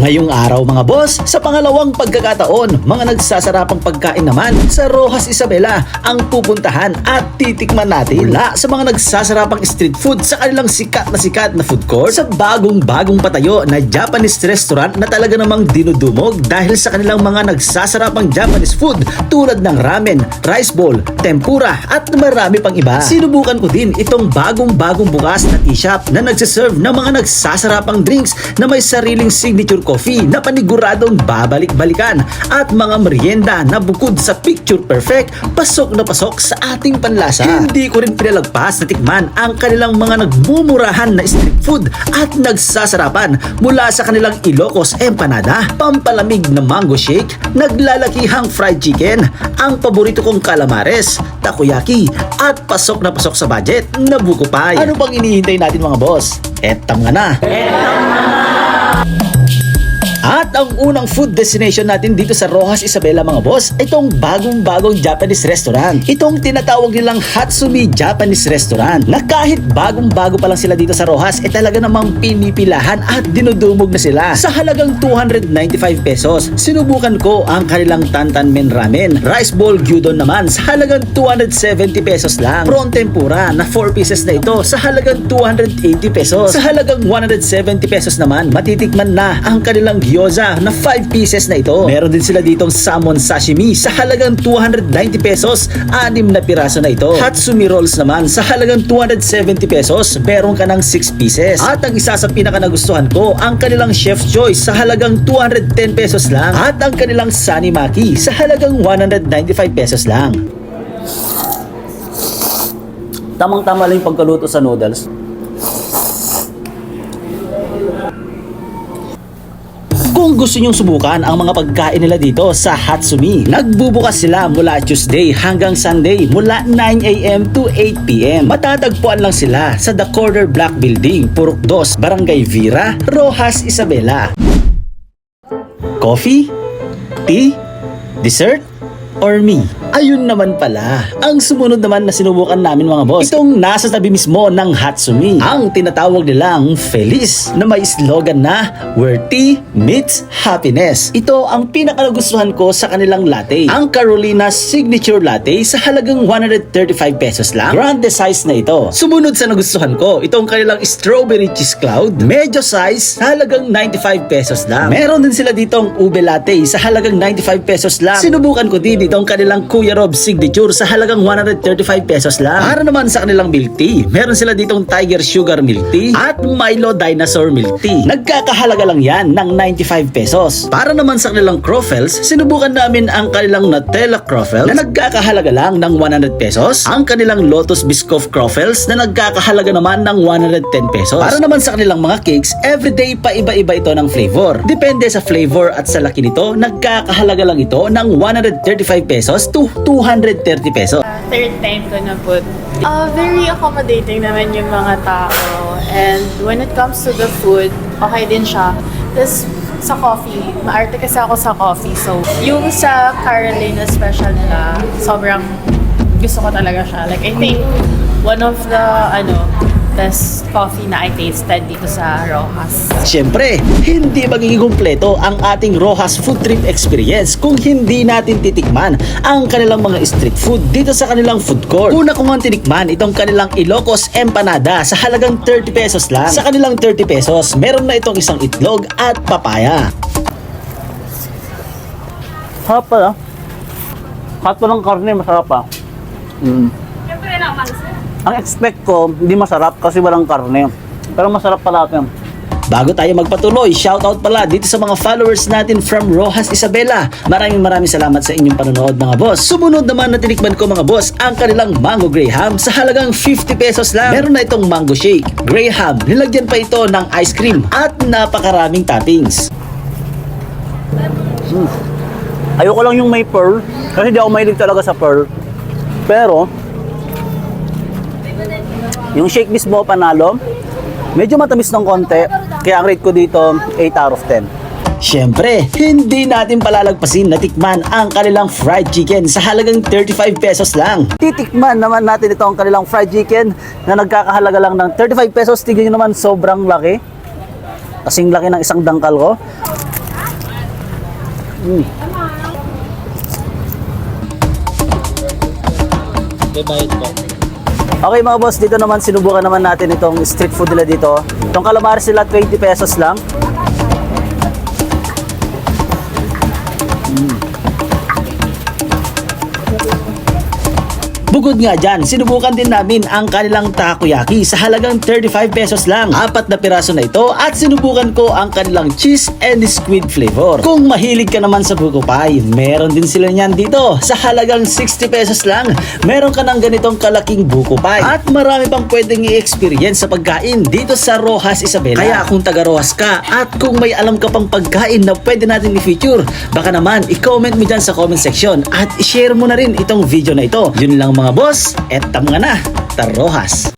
Ngayong araw mga boss, sa pangalawang pagkakataon, mga nagsasarapang pagkain naman sa Rojas Isabela ang pupuntahan at titikman natin mula sa mga nagsasarapang street food sa kanilang sikat na sikat na food court sa bagong-bagong patayo na Japanese restaurant na talaga namang dinudumog dahil sa kanilang mga nagsasarapang Japanese food tulad ng ramen, rice bowl, tempura at marami pang iba. Sinubukan ko din itong bagong-bagong bukas na tea shop na nagsiserve ng mga nagsasarapang drinks na may sariling signature coffee na paniguradong babalik-balikan at mga merienda na bukod sa picture perfect, pasok na pasok sa ating panlasa. Hindi ko rin pinalagpas na tikman ang kanilang mga nagmumurahan na street food at nagsasarapan mula sa kanilang Ilocos Empanada, pampalamig na mango shake, naglalakihang fried chicken, ang paborito kong calamares, takoyaki, at pasok na pasok sa budget na buko pie. Ano bang inihintay natin mga boss? Etang nga na! At ang unang food destination natin dito sa Rojas Isabela mga boss, itong bagong-bagong Japanese restaurant. Itong tinatawag nilang Hatsumi Japanese Restaurant na kahit bagong-bago pa lang sila dito sa Rojas, eh talaga namang pinipilahan at dinudumog na sila. Sa halagang 295 pesos, sinubukan ko ang kanilang Tantan Men Ramen. Rice bowl gyudon naman sa halagang 270 pesos lang. Prawn tempura na 4 pieces na ito sa halagang 280 pesos. Sa halagang 170 pesos naman, matitikman na ang kanilang gyoza na 5 pieces na ito. Meron din sila ditong salmon sashimi sa halagang 290 pesos, 6 na piraso na ito. Hatsumi rolls naman sa halagang 270 pesos, meron ka ng 6 pieces. At ang isa sa pinaka nagustuhan ko, ang kanilang chef's choice sa halagang 210 pesos lang. At ang kanilang sunny maki sa halagang 195 pesos lang. Tamang-tama lang yung pagkaluto sa noodles. Kung gusto nyong subukan ang mga pagkain nila dito sa Hatsumi, nagbubukas sila mula Tuesday hanggang Sunday mula 9am to 8pm. Matatagpuan lang sila sa The Corner Block Building, Purok 2, Barangay Vira, Rojas, Isabela. Coffee? Tea? Dessert? Or me? Ayun naman pala. Ang sumunod naman na sinubukan namin mga boss. Itong nasa tabi mismo ng Hatsumi. Ang tinatawag nilang Feliz na may slogan na Where tea meets happiness. Ito ang pinaka nagustuhan ko sa kanilang latte. Ang Carolina Signature Latte sa halagang 135 pesos lang. Grande size na ito. Sumunod sa nagustuhan ko, itong kanilang Strawberry Cheese Cloud. Medyo size halagang 95 pesos lang. Meron din sila ditong ube latte sa halagang 95 pesos lang. Sinubukan ko din itong kanilang Kuya Rob Signature sa halagang 135 pesos lang. Para naman sa kanilang milk tea, meron sila ditong Tiger Sugar Milk Tea at Milo Dinosaur Milk Tea. Nagkakahalaga lang yan ng 95 pesos. Para naman sa kanilang Croffles, sinubukan namin ang kanilang Nutella Croffles na nagkakahalaga lang ng 100 pesos. Ang kanilang Lotus Biscoff Croffles na nagkakahalaga naman ng 110 pesos. Para naman sa kanilang mga cakes, everyday pa iba-iba ito ng flavor. Depende sa flavor at sa laki nito, nagkakahalaga lang ito ng 135 pesos to 230 pesos. Uh, third time ko na po. Uh, very accommodating naman yung mga tao. And when it comes to the food, okay din siya. Tapos sa coffee, maarte kasi ako sa coffee. So, yung sa Carolina special nila, sobrang gusto ko talaga siya. Like, I think one of the, ano, best coffee na I tasted dito sa Rojas. Siyempre, hindi magiging kumpleto ang ating Rojas Food Trip Experience kung hindi natin titikman ang kanilang mga street food dito sa kanilang food court. Una ko nga tinikman itong kanilang Ilocos Empanada sa halagang 30 pesos lang. Sa kanilang 30 pesos, meron na itong isang itlog at papaya. Sarap pala. Kahit walang karne, masarap pa. Mm. Ang expect ko, hindi masarap kasi walang karne. Pero masarap pala ito. Bago tayo magpatuloy, shoutout pala dito sa mga followers natin from Rojas Isabela. Maraming maraming salamat sa inyong panonood mga boss. Sumunod naman na tinikman ko mga boss, ang kanilang Mango Graham sa halagang 50 pesos lang. Meron na itong mango shake, Graham, nilagyan pa ito ng ice cream at napakaraming toppings. Ayoko lang yung may pearl. Kasi di ako mahilig talaga sa pearl. Pero, yung shake mismo panalo, medyo matamis ng konti. Kaya ang rate ko dito, 8 out of 10. Siyempre, hindi natin palalagpasin na tikman ang kanilang fried chicken sa halagang 35 pesos lang. Titikman naman natin ito ang kanilang fried chicken na nagkakahalaga lang ng 35 pesos. Tignan nyo naman, sobrang laki. Kasing laki ng isang dangkal ko. Mm. Okay mga boss, dito naman sinubukan naman natin itong street food nila dito. Itong calamares sila 20 pesos lang. Bukod nga dyan, sinubukan din namin ang kanilang takoyaki sa halagang 35 pesos lang. Apat na piraso na ito at sinubukan ko ang kanilang cheese and squid flavor. Kung mahilig ka naman sa buko pie, meron din sila niyan dito. Sa halagang 60 pesos lang, meron ka ng ganitong kalaking buko pie. At marami pang pwedeng i-experience sa pagkain dito sa Rojas Isabela. Kaya kung taga Rojas ka at kung may alam ka pang pagkain na pwede natin i-feature, baka naman i-comment mo dyan sa comment section at i-share mo na rin itong video na ito. Yun lang mga boss, et tama na, Tarojas.